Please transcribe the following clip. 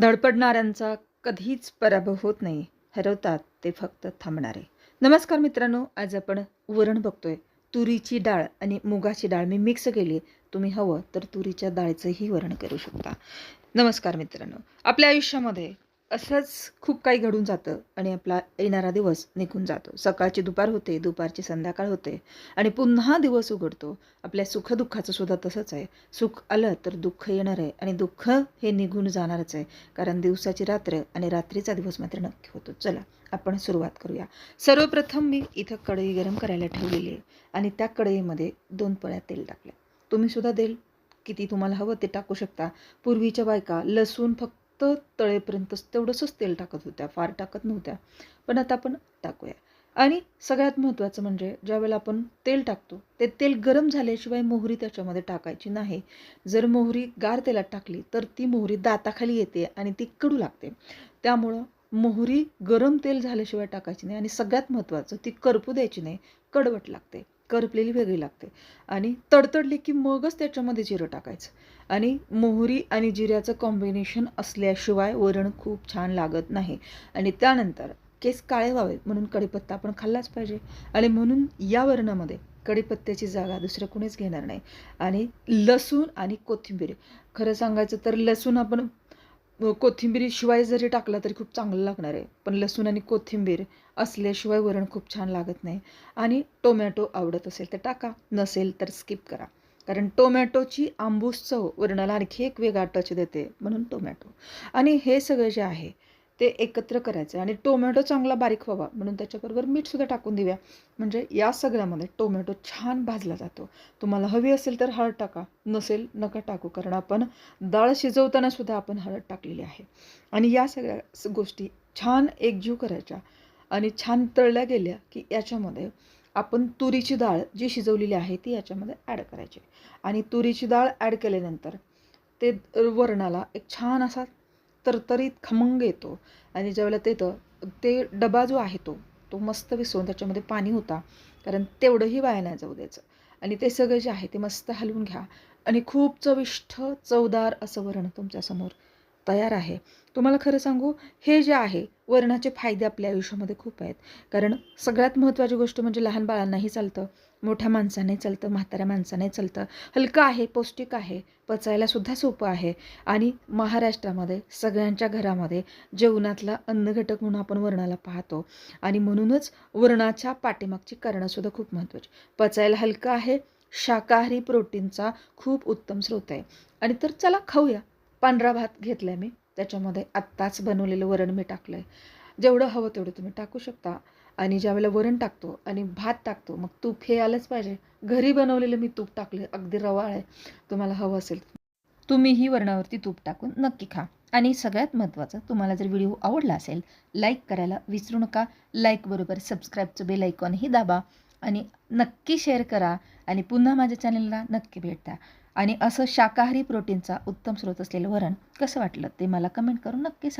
धडपडणाऱ्यांचा कधीच पराभव होत नाही हरवतात ते फक्त थांबणारे. नमस्कार मित्रांनो आज आपण वरण बघतोय. तुरीची डाळ आणि मुगाची डाळ मी मिक्स केली. तुम्ही हवं तर तुरीच्या डाळीचंही वरण करू शकता. नमस्कार मित्रांनो. आपल्या आयुष्यामध्ये असंच खूप काही घडून जातं आणि आपला येणारा दिवस निघून जातो. सकाळची दुपार होते दुपारची संध्याकाळ होते आणि पुन्हा दिवस उघडतो. आपल्या सुखदुःखाचं सुद्धा तसंच आहे. सुख आलं तर दुःख येणार आहे आणि दुःख हे निघून जाणारच आहे. कारण दिवसाची रात्र आणि रात्रीचा दिवस मात्र नक्की होतो. चला आपण सुरुवात करूया. सर्वप्रथम मी इथं कढई गरम करायला ठेवलेली आहे आणि त्या कढईमध्ये दोन पळ्या तेल टाकल्या तुम्ही सुद्धा तेल किती तुम्हाला हवं ते टाकू शकता. पूर्वीच्या बायका लसूण फक्त तळेपर्यंतच तेवढंसंच तेल टाकत होत्या फार टाकत नव्हत्या. पण आता आपण टाकूया. आणि सगळ्यात महत्त्वाचं म्हणजे ज्यावेळेला आपण तेल टाकतो ते तेल गरम झाल्याशिवाय मोहरी त्याच्यामध्ये टाकायची नाही. जर मोहरी गार तेलात टाकली तर ती मोहरी दाताखाली येते आणि ती कडू लागते. त्यामुळं मोहरी गरम तेल झाल्याशिवाय टाकायची नाही आणि सगळ्यात महत्त्वाचं ती करपू द्यायची नाही कडवट लागते. करपलेली वेगळी लागते. आणि तडतडली की मगच त्याच्यामध्ये जिरं टाकायचं. आणि मोहरी आणि जिऱ्याचं कॉम्बिनेशन असल्याशिवाय वरण खूप छान लागत नाही. आणि त्यानंतर केस काळे व्हावेत म्हणून कढीपत्ता आपण खाल्लाच पाहिजे. आणि म्हणून या वरणामध्ये कडीपत्त्याची जागा दुसरं कोणीच घेणार नाही. आणि लसूण आणि कोथिंबीर. खरं सांगायचं तर लसूण आपण कोथिंबीरीशिवाय जरी टाकला तरी खूप चांगलं लागणार आहे. पण लसूण आणि कोथिंबीर असल्याशिवाय वरण खूप छान लागत नाही. आणि टोमॅटो आवडत असेल तर टाका. नसेल तर स्किप करा. कारण टोमॅटोची आंबूस चव वरणाला आणखी एक वेगळा टच देते. म्हणून टोमॅटो. आणि हे सगळं जे आहे ते एकत्र करायचं आणि टोमॅटो चांगला बारीक व्हावा. म्हणून त्याच्याबरोबर मीठसुद्धा टाकून देऊया. म्हणजे या सगळ्यामध्ये टोमॅटो छान भाजला जातो. तुम्हाला हवी असेल तर हळद टाका. नसेल नका टाकू. कारण आपण डाळ शिजवतानासुद्धा आपण हळद टाकलेली आहे. आणि या सगळ्या गोष्टी छान एकजीव करायच्या आणि छान तळल्या गेल्या की याच्यामध्ये आपण तुरीची डाळ जी शिजवलेली आहे ती याच्यामध्ये ॲड करायची. आणि तुरीची डाळ ॲड केल्यानंतर ते वरणाला एक छान असा तरतरीत खमंग येतो. आणि ज्यावेळेला ते तर ते डबा जो आहे तो तो मस्त विसरून त्याच्यामध्ये पाणी होता. कारण तेवढंही वाया नाही जाऊ द्यायचं. आणि ते सगळं जे आहे ते मस्त हलवून घ्या. आणि खूप चविष्ट चवदार असं वरण तुमच्यासमोर तयार आहे. तुम्हाला खरं सांगू हे जे आहे वरणाचे फायदे आपल्या आयुष्यामध्ये खूप आहेत. कारण सगळ्यात महत्त्वाची गोष्ट म्हणजे लहान बाळांनाही चालतं. मोठ्या माणसाने चालतं म्हाताऱ्या माणसाने चालतं. हलकं आहे पौष्टिक आहे पचायलासुद्धा सोपं आहे. आणि महाराष्ट्रामध्ये सगळ्यांच्या घरामध्ये जेवणातला अन्नघटक म्हणून आपण वरणाला पाहतो. आणि म्हणूनच वरणाच्या पाठीमागची कारणंसुद्धा खूप महत्त्वाची. पचायला हलकं आहे शाकाहारी प्रोटीनचा खूप उत्तम स्रोत आहे. आणि तर चला खाऊया. पांढरा भात घेतला आहे मी. त्याच्यामध्ये आत्ताच बनवलेलं वरण मी टाकलं आहे जेवढं हवं तेवढं तुम्ही टाकू शकता. आणि ज्यावेळेला वरण टाकतो आणि भात टाकतो मग तूप हे आलंच पाहिजे. घरी बनवलेलं मी तूप टाकलं अगदी रवाळ आहे. तुम्हाला हवं असेल तुम्हीही वरणावरती तूप टाकून नक्की खा. आणि सगळ्यात महत्त्वाचं तुम्हाला जर व्हिडिओ आवडला असेल लाईक करायला विसरू नका. लाईकबरोबर सबस्क्राईबचं बेल आयकॉनही दाबा. आणि नक्की शेअर करा. आणि पुन्हा माझ्या चॅनलला नक्की भेट द्या. आणि असं शाकाहारी प्रोटीनचा उत्तम स्रोत असलेलं वरण कसं वाटलं ते मला कमेंट करून नक्की सांगा.